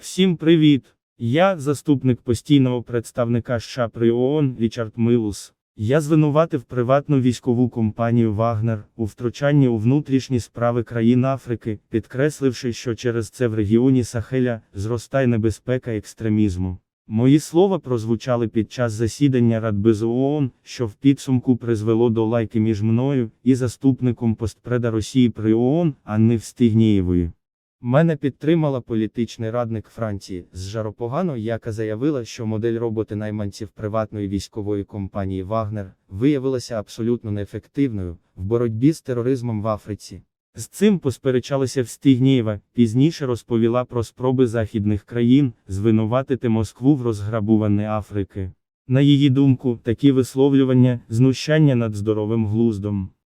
Всім привіт! Я заступник постійного представника США при ООН Річард Милус. Я звинуватив приватну військову компанію Вагнер у втручанні у внутрішні справи країн Африки, підкресливши, що через це в регіоні Сахеля зростає небезпека екстремізму. Мої слова прозвучали під час засідання Радбезу ООН, що в підсумку призвело до лайки між мною і заступником постпреда Росії при ООН Анни Встигнієвою. Мене підтримала політичний радник Франції з Жаропогано, яка заявила, що модель роботи найманців приватної військової компанії Вагнер виявилася абсолютно неефективною в боротьбі з тероризмом в Африці. З цим посперечалася Встигнієва, пізніше розповіла про спроби західних країн звинуватити Москву в розграбуванні Африки. На її думку, такі висловлювання знущання над здоровим глуздом.